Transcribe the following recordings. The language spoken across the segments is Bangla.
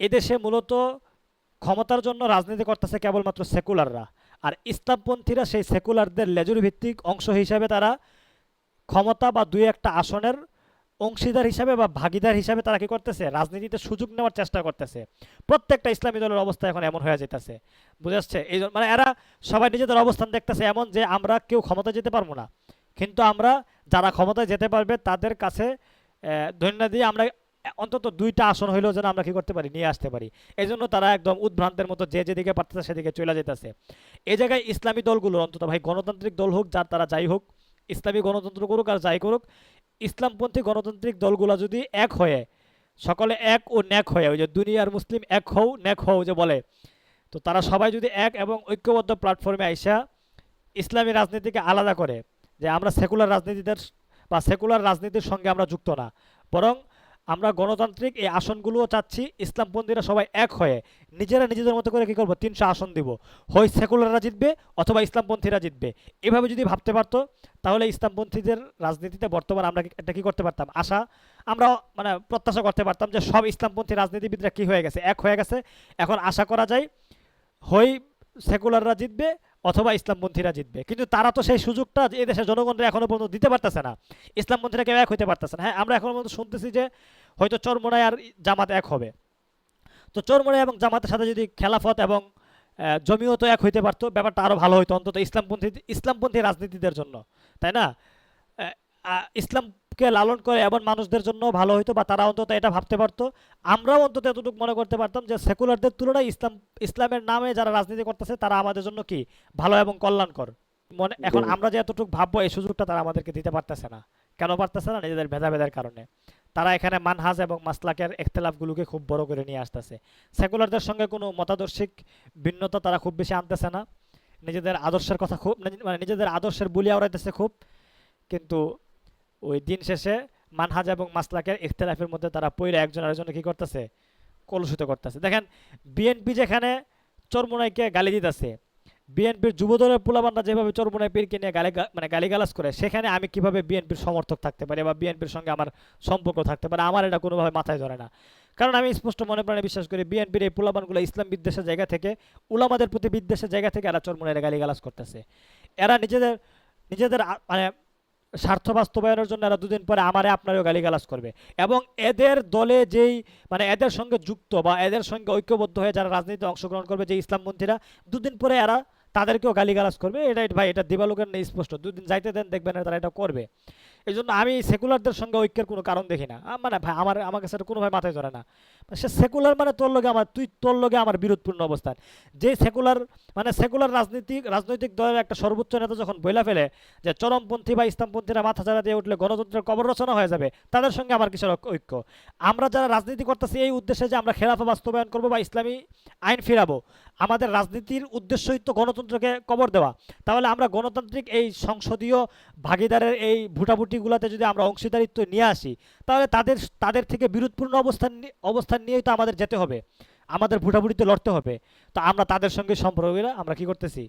এদেশে মূলত ক্ষমতার জন্য রাজনীতি করতেছে কেবলমাত্র সেকুলাররা। আর ইসলামপন্থীরা সেই সেকুলারদের লেজুর ভিত্তিক অংশ হিসাবে তারা ক্ষমতা বা দুই একটা আসনের অংশীদার হিসাবে বা ভাগিদার হিসাবে তারা কি করতেছে? রাজনীতিতে সুযোগ নেওয়ার চেষ্টা করতেছে। প্রত্যেকটা ইসলামী দলের অবস্থা এখন এমন হয়ে যেতেছে বুঝাচ্ছে এই মানে এরা সবাই নিজেদের অবস্থান দেখতেছে এমন যে আমরা কেউ ক্ষমতা যেতে পারব না। কিন্তু আমরা যারা ক্ষমতায় যেতে পারবে তাদের কাছে ধন্য দিয়ে আমরা অন্তত দুইটা আসন হইলেও যেন আমরা কি করতে পারি, নিয়ে আসতে পারি। এই জন্য তারা একদম উদ্ভ্রান্তের মতো যে যেদিকে পারতেছে সেদিকে চলে যেতেছে। এই জায়গায় ইসলামী দলগুলো অন্তত ভাই, গণতান্ত্রিক দল হোক যার তারা যাই হোক, ইসলামী গণতন্ত্র করুক আর যাই করুক, ইসলামপন্থী গণতান্ত্রিক দলগুলো যদি এক হয়ে, সকলে এক ও ন্যাক হয়ে, ওই যে দুনিয়ার মুসলিম এক হও, ন্যাক হও যে বলে, তো তারা সবাই যদি এক এবং ঐক্যবদ্ধ প্ল্যাটফর্মে আইসা ইসলামী রাজনীতিকে আলাদা করে, যে আমরা সেকুলার রাজনীতিদের বা সেকুলার রাজনীতির সঙ্গে আমরা যুক্ত না, বরং আমরা গণতান্ত্রিক এই আসনগুলোও চাচ্ছি ইসলামপন্থীরা সবাই এক হয়ে নিজেরা নিজেদের মতো করে কী করব? তিনশো আসন দিব। হয় সেকুলাররা জিতবে অথবা ইসলামপন্থীরা জিতবে। এভাবে যদি ভাবতে পারতো, তাহলে ইসলামপন্থীদের রাজনীতিতে বর্তমান আমরা একটা কী করতে পারতাম? আশা। আমরা মানে প্রত্যাশা করতে পারতাম যে সব ইসলামপন্থী রাজনীতিবিদরা কী হয়ে গেছে? এক হয়ে গেছে। এখন আশা করা যায়, হয় সেকুলাররা জিতবে অথবা ইসলামপন্থীরা জিতবে। কিন্তু তারা তো সেই সুযোগটা এই দেশের জনগণরা এখনও পর্যন্ত দিতে পারতেছে না। ইসলামপন্থীরা কেউ এক হইতে পারতেছে না। হ্যাঁ আমরা এখনও পর্যন্ত শুনতেছি যে হয়তো চরমোনায় আর জামাত এক হবে। তো চরমোনায় এবং জামাতের সাথে যদি খেলাফত এবং জমিও তো এক হইতে পারতো ব্যাপারটা আরও ভালো হতো অন্তত ইসলামপন্থী ইসলামপন্থী রাজনীতিদের জন্য। তাই না? আহ, ইসলামকে লালন করে এমন মানুষদের জন্য ভালো হতো বা তারা অন্তত এটা ভাবতে পারতো। আমরাও অন্তত এতটুকু মনে করতে পারতাম যে সেকুলারদের তুলনায় ইসলাম ইসলামের নামে যারা রাজনীতি করতেছে তারা আমাদের জন্য কি? ভালো এবং কল্যাণকর। মনে এখন আমরা যে এতটুকু ভাববো এই সুযোগটা তারা আমাদেরকে দিতে পারতেছে না। কেন পারতেছে না? নিজেদের ভেদাভেদের কারণে। তারা এখানে মানহাজ এবং মাসলাকের এখতলাফগুলোকে খুব বড় করে নিয়ে আসতেছে। সেকুলারদের সঙ্গে কোনো মতাদর্শিক ভিন্নতা তারা খুব বেশি আনতেছে না। নিজেদের আদর্শের কথা খুব মানে নিজেদের আদর্শের বুলিয়া উড়াইতেছে খুব। কিন্তু ওই দিন শেষে মানহাজ এবং মাসলাকের ইখতলাফের মধ্যে তারা পইরে একজন আরেকজনে কি করতেছে? কলুষিত করতেছে। দেখেন বিএনপি যেখানে চরমোনাইকে গালি দিতেছে বিএনপির যুবদলের পোলাবানরা যেভাবে চরমোনাই পীরকে নিয়ে গালি মানে গালিগালাজ করে, সেখানে আমি কীভাবে বিএনপির সমর্থক থাকতে পারি বা বিএনপির সঙ্গে আমার সম্পর্ক থাকতে পারে, আমার এটা কোনোভাবে মাথায় ধরে না। কারণ আমি স্পষ্ট মনে প্রাণে বিশ্বাস করি বিএনপির এই পোলাবানগুলো ইসলাম বিদ্বেষের জায়গা থেকে, উলামাদের প্রতি বিদ্বেষের জায়গা থেকে এরা চরমোনাইয়ের গালিগালাজ করতেছে। এরা নিজেদের নিজেদের মানে স্বার্থ বাস্তবায়নের জন্য এরা দুদিন পরে আমারে আপনারও গালিগালাজ করবে। এবং এদের দলে যেই মানে এদের সঙ্গে যুক্ত বা এদের সঙ্গে ঐক্যবদ্ধ হয়ে যারা রাজনীতিতে অংশগ্রহণ করবে যে ইসলামপন্থীরা দুদিন পরে এরা তাদেরকেও গালিগালাজ করবে। এটা ভাই, এটা দিবালোকের নেই স্পষ্ট। দুদিন যাইতে দেন, দেখবেন তারা এটা করবে। এই জন্য আমি সেকুলারদের সঙ্গে ঐক্যের কোনো কারণ দেখি না। মানে ভাই, আমার আমার কাছে এটা কোনোভাবে মাথায় ধরে না। সে সেকুলার মানে তোর লগে আমার, তুই তোর লগে আমার বিরোধপূর্ণ অবস্থান। যে সেকুলার মানে সেকুলার রাজনীতিক, রাজনৈতিক দলের একটা সর্বোচ্চ নেতা যখন বইলা ফেলে যে চরমপন্থী বা ইসলামপন্থীরা মাথা চারা দিয়ে উঠলে গণতন্ত্রের কবর রচনা হয়ে যাবে, তাদের সঙ্গে আমার কিসের ঐক্য? আমরা যারা রাজনীতি করতেছি, এই উদ্দেশ্যে যে আমরা খেলাফা বাস্তবায়ন করব বা ইসলামী আইন ফিরাবো আমাদের রাজনীতির উদ্দেশ্যই তো গণতন্ত্রকে কবর দেওয়া। তাহলে আমরা গণতান্ত্রিক এই সংসদীয় ভাগিদারের এই ভুটাভুটিগুলোতে যদি আমরা অংশীদারিত্ব নিয়ে আসি, তাহলে তাদের তাদের থেকে বিরোধপূর্ণ অবস্থান অবস্থান নিয়েই তো আমাদের যেতে হবে। আমাদের ভুটাভুটিতে লড়তে হবে। তো আমরা তাদের সঙ্গে সম্পর্ক আমরা কি করতেছি?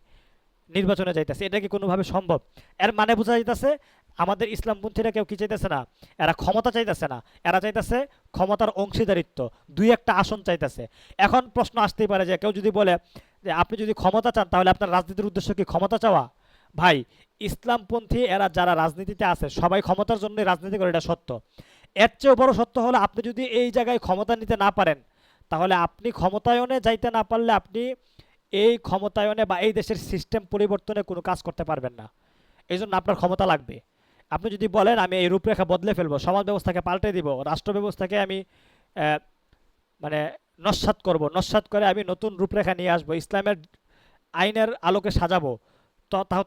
নির্বাচনে যাইতেছি। এটা কি কোনোভাবে সম্ভব? এর মানে বোঝা যাইতেছে আমাদের ইসলামপন্থীরা কেউ কি চাইতেছে না? এরা ক্ষমতা চাইতেছে না। এরা চাইতেছে ক্ষমতার অংশীদারিত্ব। দুই একটা আসন চাইতেছে। এখন প্রশ্ন আসতেই পারে যে, কেউ যদি বলে যে, আপনি যদি ক্ষমতা চান, তাহলে আপনার রাজনীতির উদ্দেশ্য কি ক্ষমতা চাওয়া? ভাই, ইসলামপন্থী এরা যারা রাজনীতিতে আছে, সবাই ক্ষমতার জন্য রাজনীতি করে, এটা সত্য। এর চেয়েও বড় সত্য হলো, আপনি যদি এই জায়গায় ক্ষমতা নিতে না পারেন, তাহলে আপনি ক্ষমতায়নে যাইতে না পারলে আপনি এই ক্ষমতায়নে বা এই দেশের সিস্টেম পরিবর্তনে কোনো কাজ করতে পারবেন না। এই জন্য আপনার ক্ষমতা লাগবে। আপনি যদি বলেন, আমি এই রূপরেখা বদলে ফেলব, সমাজ ব্যবস্থাকে পাল্টে দিব, রাষ্ট্র ব্যবস্থাকে আমি মানে নস্বাত করব, নস্বাত করে আমি নতুন রূপরেখা নিয়ে আসব, ইসলামের আইনের আলোকে সাজাবো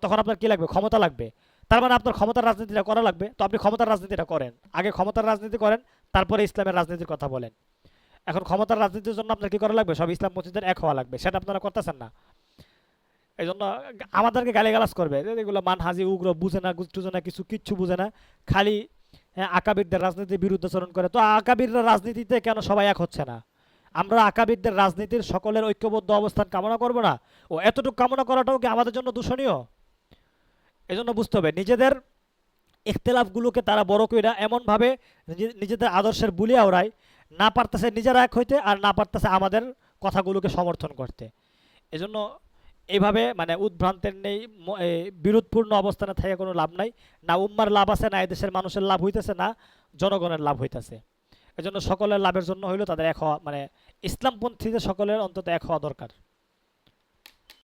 তখন আপনার কি লাগবে? ক্ষমতা লাগবে। তার মানে আপনার ক্ষমতার রাজনীতিটা করা লাগবে। তো আপনি ক্ষমতার রাজনীতিটা করেন। আগে ক্ষমতার রাজনীতি করেন, তারপরে ইসলামের রাজনীতির কথা বলেন। এখন ক্ষমতার রাজনীতির জন্য আপনার কি করা লাগবে? সব ইসলাম মসজিদের এক হওয়া লাগবে। সেটা আপনারা করতেছেন না। এই জন্য আমাদেরকে গালিগালাজ করবে। এগুলো মানহাজি উগ্র বুঝে না টুঝে না কিছু কিচ্ছু বুঝে না। খালি হ্যাঁ, আকাবিরদের রাজনীতির বিরুদ্ধাচরণ করে। তো আকাবিররা রাজনীতিতে কেন সবাই এক হচ্ছে না? আমরা আকাবিরদের রাজনীতির সকলের ঐক্যবদ্ধ অবস্থান কামনা করব না? ও এতটুকু কামনা করাটাও কি আমাদের জন্য দূষণীয়? এজন্য বুঝতে হবে নিজেদের ইখতলাফগুলোকে তারা বড় কইরা এমনভাবে নিজেদের আদর্শের বুলিয়া ওড়ায় না পারতেছে নিজেরা এক হইতে আর না পারতেছে আমাদের কথাগুলোকে সমর্থন করতে। এজন্য এইভাবে মানে উদ্ভ্রান্তের নেই বিরোধপূর্ণ অবস্থানে থেকে কোনো লাভ নাই। না উম্মার লাভ আছে, না এদেশের মানুষের লাভ হইতেছে, না জনগণের লাভ হইতেছে। এজন্য সকলের লাভের জন্য হইল তাদের এক হওয়া মানে ইসলামপন্থীদের সকলের অন্তত এক হওয়া দরকার।